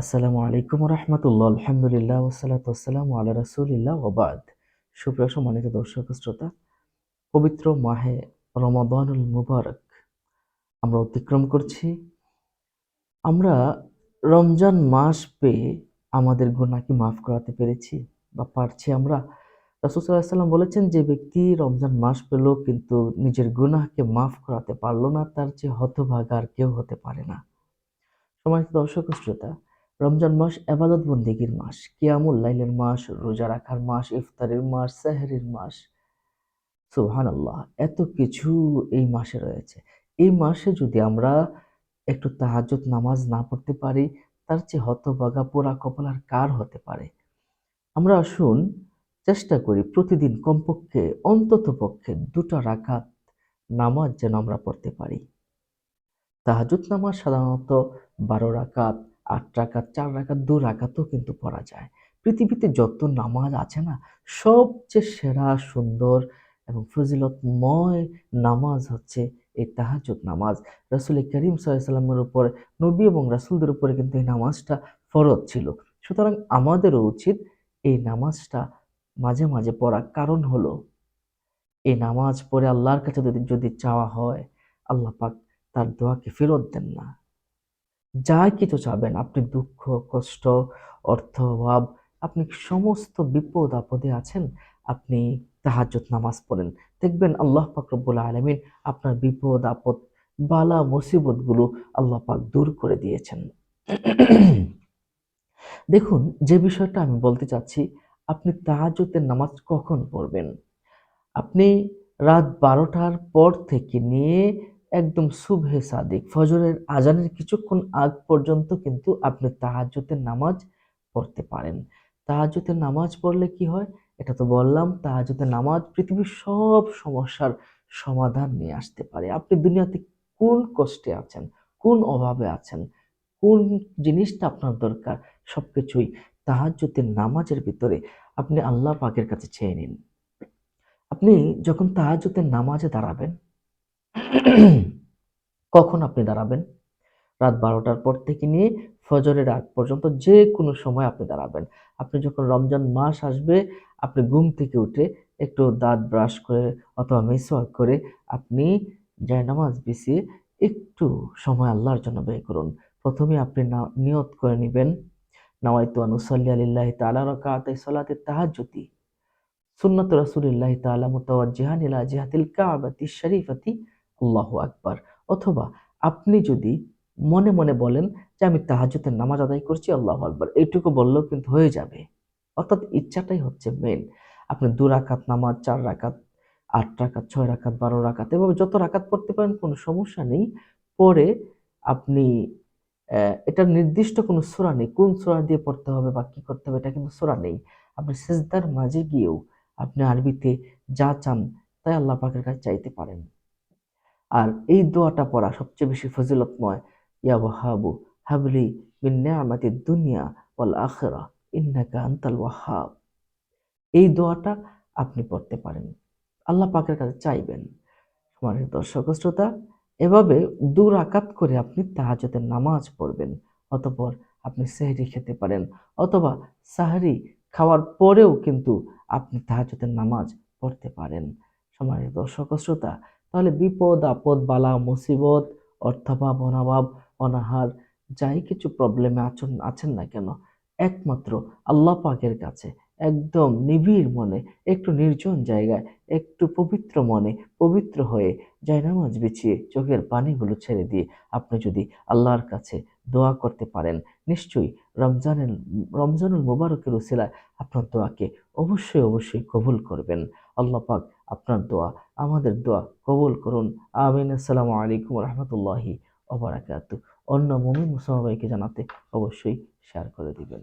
আসসালামু আলাইকুম রহমতুল্লাহ আলহামদুলিল্লাহ ওসালাত আসসালাম আল্লাহ রাসুলিল্লাহ ওবাদ সুপ্রিয় সম্মানিত দর্শক শ্রোতা, পবিত্র মাহে রমাদানুল মুবারক আমরা অতিক্রম করছি। আমরা রমজান মাস পেয়ে আমাদের গুণাকে মাফ করাতে পেরেছি বা পারছি আমরা। রাসুসাল্লাম বলেছেন, যে ব্যক্তি রমজান মাস পেল কিন্তু নিজের গুনাহকে মাফ করাতে পারল না, তার চেয়ে হতভাগা আর কেউ হতে পারে না। সম্মানিত দর্শক শ্রোতা রমজান মাস আবাদত বন্দিগির মাস, কিয়ামুল লাইলের মাস, রোজা রাখার মাস, ইফতারের মাস, সেহরির মাস। সুহান আল্লাহ এত কিছু এই মাসে রয়েছে। এই মাসে যদি আমরা একটু তাহাজত নামাজ না পড়তে পারি, তার চেয়ে হতবাগা পোড়া কপাল আর কার হতে পারে? আমরা আসুন চেষ্টা করি প্রতিদিন কমপক্ষে, অন্তত পক্ষে দুটো রাখাত নামাজ যেন আমরা পড়তে পারি। তাহাজুদ নামাজ সাধারণত বারো রাকাত আট রাকাত, চার রাকাত, দু রাকাতও কিন্তু পড়া যায়। পৃথিবীতে যত নামাজ আছে না, সবচেয়ে সেরা, সুন্দর এবং ফজিলতময় নামাজ হচ্ছে এই তাহাজুদ নামাজ। রাসুল করিম সাল্লামের উপর, নবী এবং রাসুলদের উপরে কিন্তু এই নামাজটা ফরজ ছিল। সুতরাং আমাদেরও উচিত এই নামাজটা মাঝে মাঝে পড়া। কারণ হলো, এই নামাজ পড়ে আল্লাহর কাছে যদি যদি চাওয়া হয়, আল্লাহ পাক তার দোয়াকে ফেরত দেন না। যা কিছু চাবেন, আপনি দুঃখ, কষ্ট, অর্থ, অভাব, আপনি সমস্ত বিপদ আপদে আছেন, আপনি তাহাজ্জত নামাজ পড়েন। দেখবেন আল্লাহ রব্বুল আলমিন আপনার বিপদ, আপদ, বালা, মুসিবতগুলো আল্লাহ পাক দূর করে দিয়েছেন। দেখুন, যে বিষয়টা আমি বলতে চাচ্ছি, আপনি তাহাজতের নামাজ কখন পড়বেন? আপনি রাত বারোটার পর থেকে নিয়ে একদম শুভে সাদিক। ফজরের আজানের কিছুক্ষণ আগ পর্যন্ত কিন্তু আপনি তাহাজ্জতের নামাজ পড়তে পারেন। তাহাজ্জতের নামাজ পড়লে কি হয়? এটা তো বললাম তাহাজ্জতের নামাজ পৃথিবীর সব সমস্যার সমাধান নিয়ে আসতে পারে। আপনি দুনিয়াতে কোন কষ্টে আছেন? কোন অভাবে আছেন? কোন জিনিসটা আপনার দরকার? সব কিছুই তাহাজ্জতের নামাজের ভিতরে আপনি আল্লাহ পাকের কাছে চেয়ে নিন। আপনি যখন তাহাজ্জতের নামাজে দাঁড়াবেন কখন আপনি দাঁড়াবেন? রাত বারোটার পর থেকে নিয়ে ফজরের আগ পর্যন্ত যে কোনো সময় আপনি দাঁড়াবেন। আপনি যখন রমজান মাস আসবে, আপনি ঘুম থেকে উঠে একটু দাঁত ব্রাশ করে অথবা মেসওয়াক করে আপনি নামাজ বিছিয়ে একটু সময় আল্লাহর জন্য ব্যয় করুন। প্রথমে আপনি নিয়ত করে নেবেন, নাওয়াইতু আনুসাল্লি আলিল্লাহ তালা রকাত সলাতে তাহাজ্জুতি। সুন্নত রসুলিল্লাহ তালা মুতাওয়াজ্জিহান ইলা জিহাতিল কাবাতি শরীফাতি আল্লাহ আকবার। অথবা আপনি যদি মনে মনে বলেন যে আমি তাহাজুতের নামাজ আদায় করছি, আল্লাহ আকবার, এইটুকু বললেও কিন্তু হয়ে যাবে। অর্থাৎ ইচ্ছাটাই হচ্ছে মেন আপনি দু রাকাত নামাজ, চার রাকাত, আট রাকাত, ছয় রাকাত, বারো রাকাত, এভাবে যত রাকাত পড়তে পারেন কোনো সমস্যা নেই। পরে আপনি এটা নির্দিষ্ট কোনো সোরা নেই। কোন সোরা দিয়ে পড়তে হবে বা কী করতে হবে, এটা কিন্তু সোরা নেই। আপনি সেজদার মাঝে গিয়েও আপনি আরবিতে যা চান তাই আল্লাহ পাকের কাছে চাইতে পারেন। আর এই দোয়াটা পড়া সবচেয়ে বেশি ফজিলতময়, ইয়া ওয়াহাবু, হাবলি মিন নিয়ামাতি দুনিয়া ওয়াল আখিরা, ইন্নাকা আনতাল ওয়াহাব। এই দোয়াটা আপনি পড়তে পারেন। আল্লাহ পাকের কাছে চাইবেন। সমানের দর্শক শ্রোতা, এভাবে দু রাকাত করে আপনি তাহাজতের নামাজ পড়বেন, অতপর আপনি সেহরি খেতে পারেন, অথবা সাহারি খাওয়ার পরেও কিন্তু আপনি তাহাজতের নামাজ পড়তে পারেন। সমানের দর্শক শ্রোতা তাহলে বিপদ, আপদ, বালা, মুসিবত, অর্থাভাব, অনাভাব, অনাহার, যাই কিছু প্রবলেমে আছেন আছেন না কেন? একমাত্র আল্লাহ পাকের কাছে, একদম নিবিড় মনে, একটু নির্জন জায়গায়, একটু পবিত্র মনে, পবিত্র হয়ে নামাজ বিছিয়ে চোখের পানিগুলো ছেড়ে দিয়ে আপনি যদি আল্লাহর কাছে দোয়া করতে পারেন, নিশ্চয়ই রমজানের, রমজানুল মুবারকের উসিলায় আপনার দোয়াকে অবশ্যই অবশ্যই কবুল করবেন। আল্লাহ পাক আপনার দোয়া, আমাদের দোয়া কবুল করুন। আমিন। আসসালামু আলাইকুম রহমতুল্লাহি অবরাকাত অন্য মমিন মুসলমানকে জানাতে অবশ্যই শেয়ার করে দিবেন।